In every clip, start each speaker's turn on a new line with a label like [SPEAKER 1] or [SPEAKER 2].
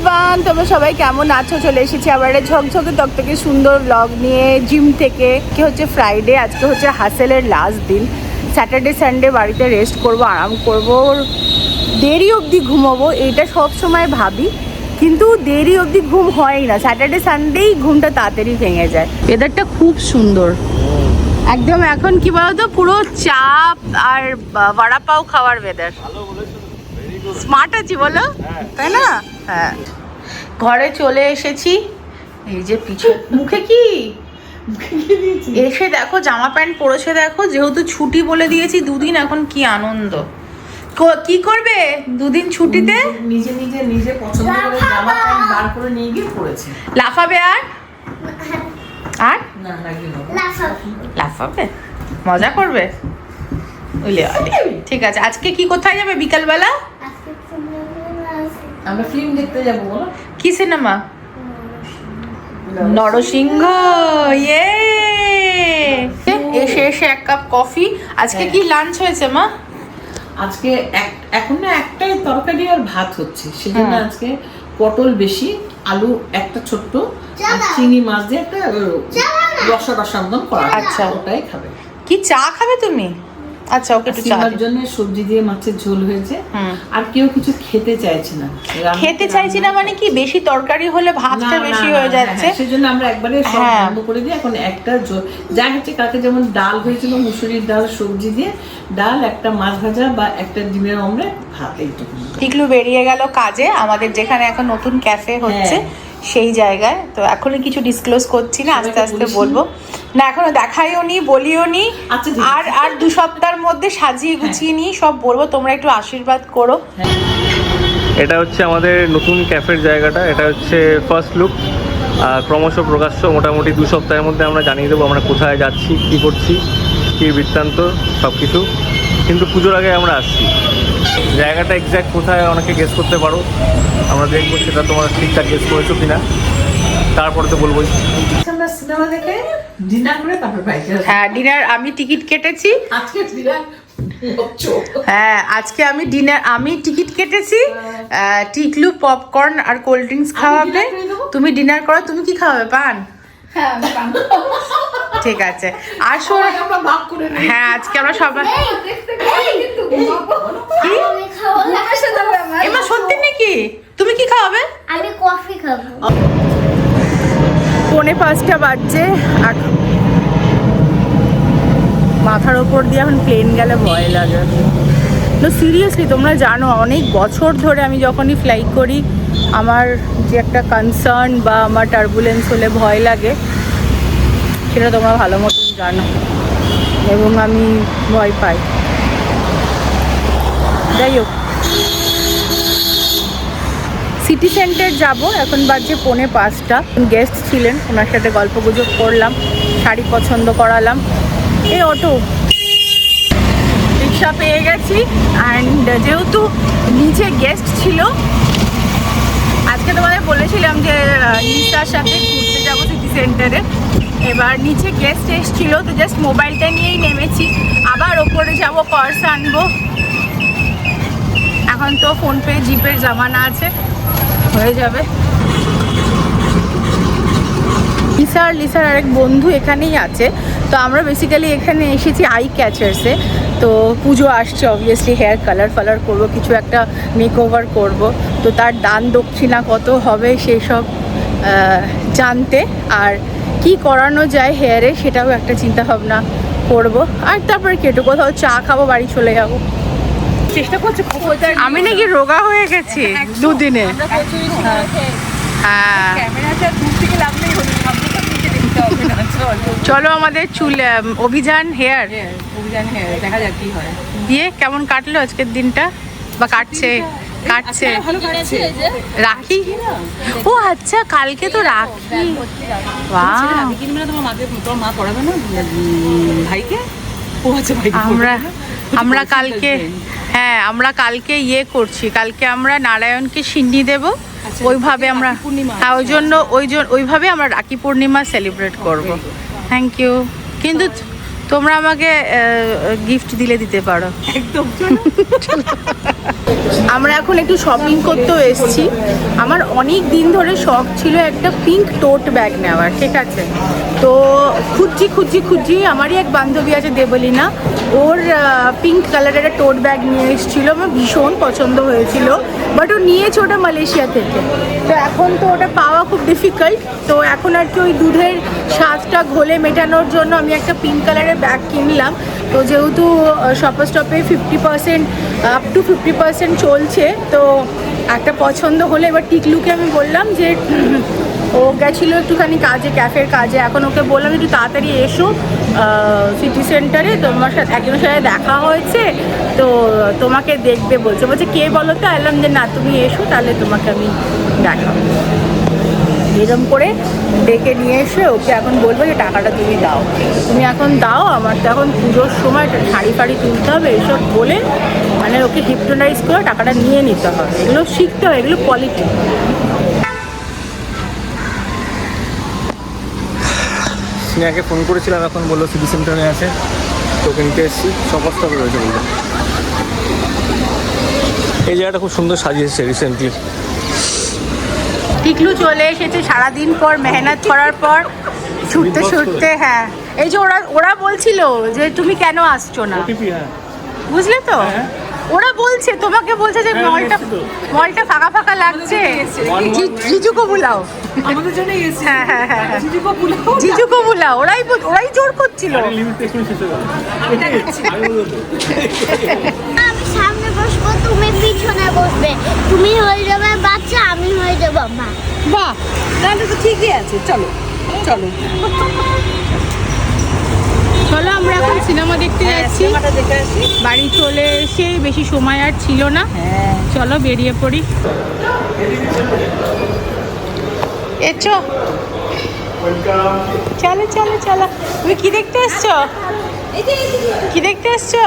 [SPEAKER 1] Everyone, তোমরা সবাই কেমন আছো? চলে এসেছি আবার ঝকঝকে তকতকে সুন্দর ব্লগ নিয়ে জিম থেকে। কি হচ্ছে ফ্রাইডে আজকে হচ্ছে হাসেলের লাস্ট দিন। স্যাটারডে সানডে বাড়িতে রেস্ট করব, আরাম করব দেরি অবধি ঘুমাবো, এইটা সব সময় ভাবি। কিন্তু দেরি অবধি ঘুম হয়ই না। স্যাটারডে সানডেই ঘুমটা তাড়াতাড়ি ভেঙে যায়। ওয়েদারটা খুব সুন্দর। একদম এখন কি বলতো, পুরো চাপ আর বা- বড়া পাও খাওয়ার ওয়েদার স্মার্ট আছি বলো, তাই না? হ্যাঁ। ঘরে চলে এসেছি। এই যে পিছনে মুখে কি? এসে দেখো জামা প্যান্ট পরেছে দেখো যেহেতু ছুটি বলে দিয়েছি দুদিন এখন কি আনন্দ। ক- কি করবে দুদিন ছুটিতে?
[SPEAKER 2] নিজে নিজে নিজে পছন্দ করে জামা প্যান্ট বার করে নিয়ে গিয়ে পড়েছে
[SPEAKER 1] লাফাবে আর? আর?
[SPEAKER 2] না
[SPEAKER 1] লাফাবে। মজা করবে। ঠিক আছে আজকে কি কোথায় যাবে বিকালবেলা?
[SPEAKER 2] আমরা ফিল্ম দেখতে যাব বলো।
[SPEAKER 1] কি সিনেমা নরসিংহ ইয়ে। এসে এসে এক কাপ কফি আজকে কি লাঞ্চ হয়েছে মা?
[SPEAKER 2] আজকে এখন না একটাই তরকারি আর ভাত হচ্ছে। সেজন্য
[SPEAKER 1] হ্যাঁ।
[SPEAKER 2] আজকে পটল বেশি আলু একটা ছোট্ট আর চিংড়ি মাছ দিয়ে একটা রসা রসা একদম করা।
[SPEAKER 1] আচ্ছা।
[SPEAKER 2] ওটাই খাবে।
[SPEAKER 1] কি চা খাবে তুমি? আচ্ছা ওকে একটু চা
[SPEAKER 2] জন্য সবজি দিয়ে মাছের ঝোল হয়েছে। আর কেউ কিছু খেতে চাইছে না। রান্না-
[SPEAKER 1] খেতে চাইছি না মানে কি? বেশি তরকারি হলে ভাতটা
[SPEAKER 2] না, না,
[SPEAKER 1] বেশি
[SPEAKER 2] না,
[SPEAKER 1] হয়ে
[SPEAKER 2] না,
[SPEAKER 1] যাচ্ছে।
[SPEAKER 2] হ্যাঁ, সেজন্য আমরা একবারে সব
[SPEAKER 1] হ্যাঁ।
[SPEAKER 2] বন্ধ করে দিই। এখন একটা জ- যা হচ্ছে কালকে যেমন ডাল হয়েছিল মুসুরির ডাল সবজি দিয়ে ডাল একটা মাছ ভাজা বা একটা ডিমের অমলেট ভাত এইটুকু
[SPEAKER 1] টিকলু বেরিয়ে গেল কাজে। আমাদের যেখানে এখন নতুন ক্যাফে হচ্ছে সেই জায়গায়। তো এখনও কিছু ডিসক্লোজ করছি না আস্তে আস্তে? বলব। না এখনও দেখাইও নি বলিও নি।
[SPEAKER 2] আচ্ছা,
[SPEAKER 1] আর আর দু সপ্তাহের মধ্যে সাজিয়ে গুছিয়ে নিয়ে সব বলব তোমরা একটু আশীর্বাদ করো।
[SPEAKER 3] এটা হচ্ছে আমাদের নতুন ক্যাফের জায়গাটা এটা হচ্ছে ফার্স্ট লুক ক্রমশ প্রকাশ্য মোটামুটি দু সপ্তাহের মধ্যে আমরা জানিয়ে দেবো আমরা কোথায় যাচ্ছি কী করছি কী বৃত্তান্ত সব কিছু কিন্তু পুজোর আগে আমরা আসছি। জায়গাটা এক্স্যাক্ট কোথায় অনেকে গেস করতে পারো। আমরা দেখব সেটা তোমরা ঠিকঠাক গেস করেছ কিনা। তারপরে তো বলবোই।
[SPEAKER 2] সিনেমা দেখে ডিনার করে তারপর
[SPEAKER 1] হ্যাঁ ডিনার আমি টিকিট কেটেছি।
[SPEAKER 2] আজকে ডিনার
[SPEAKER 1] হ্যাঁ আজকে আমি ডিনার আমি টিকিট কেটেছি। টিকলু পপকর্ন আর কোল্ড ড্রিঙ্কস খাওয়াবে? তুমি ডিনার করো তুমি কি খাওয়াবে? পান? ঠিক আছে। আর শোনো
[SPEAKER 2] আমরা ভাগ করে নিই।
[SPEAKER 1] হ্যাঁ আজকে আমরা সবাই কি? এমা সত্যি নাকি? তুমি কি খাওয়াবে?
[SPEAKER 4] আমি কফি খাব।
[SPEAKER 1] পৌনে পাঁচটা বাজছে আর মাথার ওপর দিয়ে এখন প্লেন গেলে ভয় লাগে। না সিরিয়াসলি তোমরা জানো অনেক বছর ধরে আমি যখনই ফ্লাই করি আমার যে একটা কনসার্ন বা আমার টার্বুলেন্স হলে ভয় লাগে সেটা তোমরা ভালো মতন জানো। এবং আমি ভয় পাই। যাই হোক। সিটি সেন্টার যাব, এখন বাজছে পৌনে পাঁচটা। গেস্ট ছিলেন, ওনার সাথে গল্প গুজব করলাম, শাড়ি পছন্দ করালাম। এই অটো। রিক্সা পেয়ে গেছি অ্যান্ড যেহেতু নিচে গেস্ট ছিল, আজকে তোমাদের বলেছিলাম যে নিশার সাথে ঘুরতে যাব সিটি সেন্টারে এবার নিচে গেস্ট এসেছিল, তো জাস্ট মোবাইলটা নিয়েই নেমেছি। আবার ওপরে যাব পার্স আনব। এখন তো ফোনপে, জিপের জামানা আছে। হয়ে যাবে। লিসার লিসার আরেক বন্ধু এখানেই আছে। তো আমরা বেসিক্যালি এখানে এসেছি আই ক্যাচার্সে তো পুজো আসছে অবভিয়াসলি হেয়ার কালার ফালার করব, কিছু একটা মেক ওভার করব। তো তার দান দক্ষিণা কত হবে সেই সব জানতে। আর কি করানো যায় হেয়ারে সেটাও একটা চিন্তা ভাবনা করব। আর তারপরে কেটে কোথাও চা খাব, বাড়ি চলে যাব। চেষ্টা করছি আমি নাকি রোগা হয়ে গেছি দুদিনে। হ্যাঁ চলো। আমাদের চুল অভিযান হেয়ার।
[SPEAKER 2] অভিযান হ্যাঁ দেখা যাক কি হয়।
[SPEAKER 1] দিয়ে কেমন কাটলো আজকের দিনটা? বা কাটছে? কাটছে? রাখি? ও আচ্ছা কালকে তো রাখি।
[SPEAKER 2] আচ্ছা
[SPEAKER 1] আমরা
[SPEAKER 2] পড়াবে না?
[SPEAKER 1] আমরা কালকে হ্যাঁ আমরা কালকে ইয়ে করছি। কালকে আমরা নারায়ণকে সিন্নি দেব।
[SPEAKER 2] আচ্ছা,
[SPEAKER 1] ওইভাবে আমরা হ্যাঁ ওই। জন্য ওই জন্য ওইভাবে আমরা রাখি পূর্ণিমা সেলিব্রেট করব। থ্যাংক ইউ কিন্তু তোমরা আমাকে গিফট দিলে দিতে পারো।
[SPEAKER 2] একদম
[SPEAKER 1] আমরা এখন একটু শপিং করতেও এসেছি। আমার অনেক দিন ধরে শখ ছিল একটা পিঙ্ক টোট ব্যাগ নেওয়ার ঠিক আছে? তো খুঁজছি খুঁজছি খুঁজছি। আমারই এক বান্ধবী আছে দেবলিনা। ওর পিঙ্ক কালারের একটা টোট ব্যাগ নিয়ে এসেছিল, আমার ভীষণ পছন্দ হয়েছিল বাট ও নিয়েছে ওটা মালয়েশিয়া থেকে। তো এখন তো ওটা পাওয়া খুব ডিফিকাল্ট তো এখন আর কি ওই দুধের স্বাদটা ঘোলে মেটানোর জন্য আমি একটা পিঙ্ক কালারের ব্যাগ কিনলাম। তো যেহেতু Shoppers স্টপে fifty percent up to fifty percent চলছে, তো একটা পছন্দ হলে এবার টিকলুকে আমি বললাম যে ও গেছিল একটুখানি কাজে, ক্যাফের কাজে। এখন ওকে বললাম, একটু তাড়াতাড়ি এসো সিটি সেন্টারে। তোমার সাথে, একজনের সাথে দেখা হয়েছে, তো তোমাকে দেখবে বলছে। বলছে, কে বলো তো? এলাম যে, না, তুমি এসো, তাহলে তোমাকে আমি দেখাবো। এরম করে ডেকে নিয়ে এসে ওকে এখন বলব যে, টাকাটা তুমি দাও। তুমি এখন দাও, আমার তো এখন পুজোর সময় শাড়ি ফাড়ি তুলতে হবে, এসব বলে মানে ওকে হিপটোনাইজ করে টাকাটা নিয়ে নিতে হবে। এগুলো শিখতে হয়, এগুলো কোয়ালিটি
[SPEAKER 3] স্নেহাকে ফোন করেছিলাম এখন বলল সিটি সেন্টারে আছে। তোকে নিতে এসেছি স্টপে রয়েছে বলল। এই জায়গাটা খুব সুন্দর সাজিয়েছে রিসেন্টলি
[SPEAKER 1] টিকলু চলে এসেছে সারাদিন পর মেহনত করার পর ছুটতে ছুটতে হ্যাঁ। এই যে ওরা ওরা বলছিল যে তুমি কেন আসছো না?
[SPEAKER 3] হ্যাঁ।
[SPEAKER 1] বুঝলে তো? ওরা বলছে তোমাকে বলছে যে
[SPEAKER 3] হ্যাঁ,
[SPEAKER 1] মলটা মলটা ফাঁকা ফাঁকা লাগছে। জিজুকো বুলাও।
[SPEAKER 2] আমাদের জন্য এসে
[SPEAKER 1] হ্যাঁ হ্যাঁ হ্যাঁ হ্যাঁ।
[SPEAKER 2] জিজুকে বুলাও।
[SPEAKER 1] জিজুকো বুলাও। ওরাই ওরাই জোর করছিল।
[SPEAKER 3] হয়ে
[SPEAKER 2] আমি
[SPEAKER 4] সামনে বসবো তুমি পিছনে বসবে। তুমি হয়ে যাবে বাচ্চা আমি হয়ে যাব মা।
[SPEAKER 2] বাহ তাহলে তো ঠিকই আছে। চলো চলো।
[SPEAKER 1] চলো আমরা এখন সিনেমা দেখতে যাচ্ছি।
[SPEAKER 2] সিনেমাটা দেখে আসি।
[SPEAKER 1] বাড়ি চলে এসে বেশি সময় আর ছিল না।
[SPEAKER 2] হ্যাঁ।
[SPEAKER 1] চলো বেরিয়ে পড়ি। এছো চলো চলো চলো। তুমি কি দেখতে এসছো? কি দেখতে এসছো?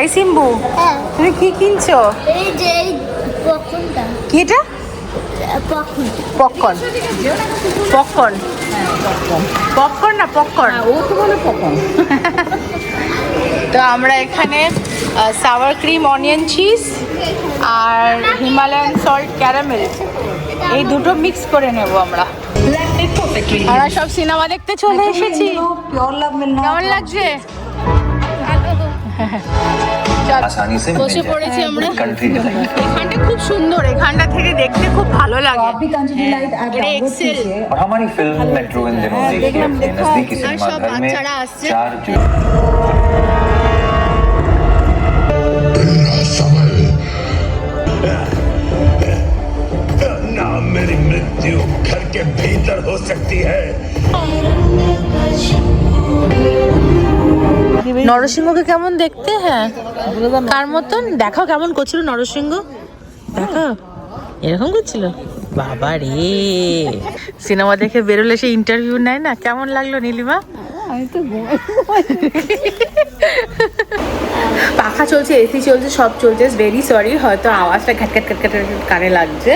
[SPEAKER 1] এই সিম্বু
[SPEAKER 4] হ্যাঁ।
[SPEAKER 1] তুমি কি কিনছো?
[SPEAKER 4] এই যে এই
[SPEAKER 1] কি এটা?
[SPEAKER 4] পক্ষন
[SPEAKER 1] পপকর্ন। পপকর্ন। পপকর্ন না পপকর্ন
[SPEAKER 2] ও তো পপকর্ন
[SPEAKER 1] তো আমরা এখানে সাওয়ার ক্রিম অনিয়ন চিজ আর হিমালয়ান সল্ট ক্যারামেল এই দুটো মিক্স করে নেব আমরা। আমরা সব সিনেমা দেখতে চলে এসেছি। কেমন লাগছে? বসে
[SPEAKER 5] मिल
[SPEAKER 1] পড়েছি আমরা
[SPEAKER 5] कंट्री डिजाइन
[SPEAKER 1] এখানটা খুব সুন্দর এখানটা থেকে দেখতে খুব ভালো লাগে
[SPEAKER 6] आप भी कांची डिलाइट ऐप
[SPEAKER 1] এটা
[SPEAKER 6] डाउनलोड
[SPEAKER 1] এক্সেল
[SPEAKER 6] कीजिए
[SPEAKER 5] और हमारी फिल्म मेट्रो इन दिनों देखिए अपने नजदीकी
[SPEAKER 1] और सब
[SPEAKER 5] सिनेमा घर में
[SPEAKER 1] बाच्चारा আসছে।
[SPEAKER 5] चार जून
[SPEAKER 7] ना मेरी मृत्यु घर के भीतर हो सकती है
[SPEAKER 1] নরসিংহকে কেমন দেখতে? হ্যাঁ। কার মতন? দেখাও কেমন করছিল নরসিংহ। দেখাও। এরকম করছিল? বাবা রে। সিনেমা দেখে বেরোলে সে ইন্টারভিউ নেয় না? কেমন লাগল নীলিমা? পাখা চলছে এসি চলছে সব চলছে। ভেরি সরি হয়তো আওয়াজটা ঘ্যাট ঘ্যাট ঘ্যাট ঘ্যাট ঘ্যাট কানে লাগছে।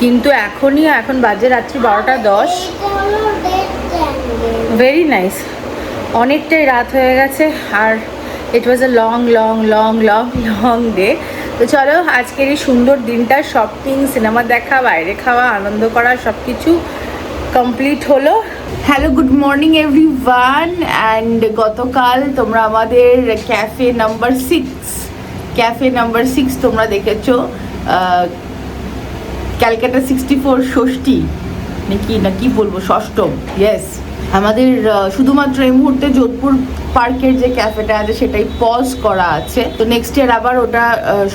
[SPEAKER 1] কিন্তু এখনই এখন বাজে রাত্রি বারোটা দশ। ভেরি নাইস অনেকটাই রাত হয়ে গেছে আর it was a long long long long long day তো চলো, আজকের এই সুন্দর দিনটা শপিং সিনেমা দেখা, বাইরে খাওয়া, আনন্দ করা সব কিছু কমপ্লিট হলো। Hello good morning everyone and গতকাল তোমরা আমাদের cafe number six cafe number six তোমরা দেখেছ ক্যালকাটা সিক্সটি ফোর ষষ্ঠী, নাকি, না কি বলব, ষষ্ঠম ইয়েস আমাদের শুধুমাত্র এই মুহূর্তে যোধপুর পার্কের যে ক্যাফেটা আছে সেটাই পজ করা আছে। তো নেক্সট ইয়ার আবার ওটা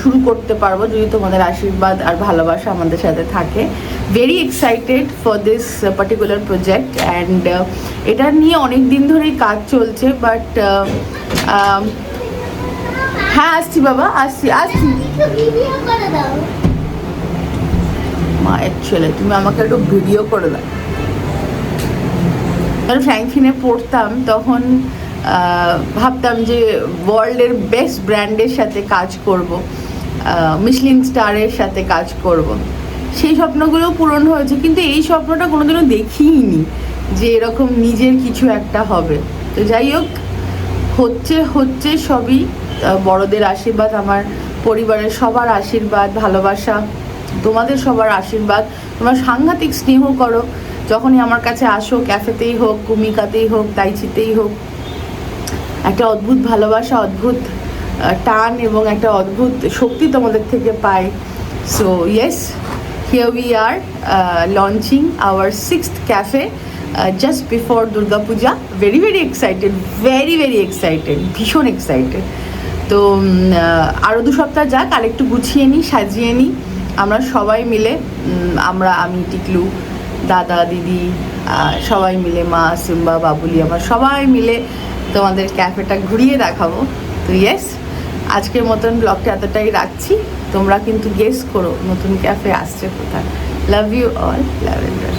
[SPEAKER 1] শুরু করতে পারব যদি তোমাদের আশীর্বাদ আর ভালোবাসা আমাদের সাথে থাকে। Very excited for this particular project and এটা নিয়ে অনেক দিন ধরেই কাজ চলছে বাট হ্যাঁ আসছি বাবা আসছি আসছি। মায়ের ছেলে তুমি আমাকে একটু ভিডিও করে দাও। যখন ফ্র্যাঙ্কফিনে পড়তাম, তখন ভাবতাম যে ওয়ার্ল্ডের বেস্ট ব্র্যান্ডের সাথে কাজ করব মিশলিং স্টারের সাথে কাজ করব। সেই স্বপ্নগুলো পূরণ হয়েছে, কিন্তু এই স্বপ্নটা কোনোদিনও দেখিনি যে এরকম নিজের কিছু একটা হবে। তো যাই হোক, হচ্ছে হচ্ছে সবই বড়দের আশীর্বাদ, আমার পরিবারের সবার আশীর্বাদ, ভালোবাসা, তোমাদের সবার আশীর্বাদ। তোমরা সাংঘাতিক স্নেহ করো যখনই আমার কাছে আসো ক্যাফেতেই হোক কুমিকাতেই হোক দাইচিতেই হোক, একটা অদ্ভুত ভালোবাসা, অদ্ভুত টান এবং একটা অদ্ভুত শক্তি তোমাদের থেকে পাই। So yes here we are launching our sixth cafe just before Durga Puja very very excited very very excited ভীষণ এক্সাইটেড তো আরও দু সপ্তাহ যাক আর একটু গুছিয়ে নিই, সাজিয়ে নিই। আমরা সবাই মিলে আমরা, আমি, টিকলু দাদা, দিদি সবাই মিলে, মা, সিম্বা, বাবুলি, আমার সবাই মিলে তোমাদের ক্যাফেটা ঘুরিয়ে দেখাবো। তো ইয়েস আজকের মতন ব্লগটা এতটাই রাখছি। তোমরা কিন্তু গেস করো নতুন ক্যাফে আসছে কোথায়। Love you all lavender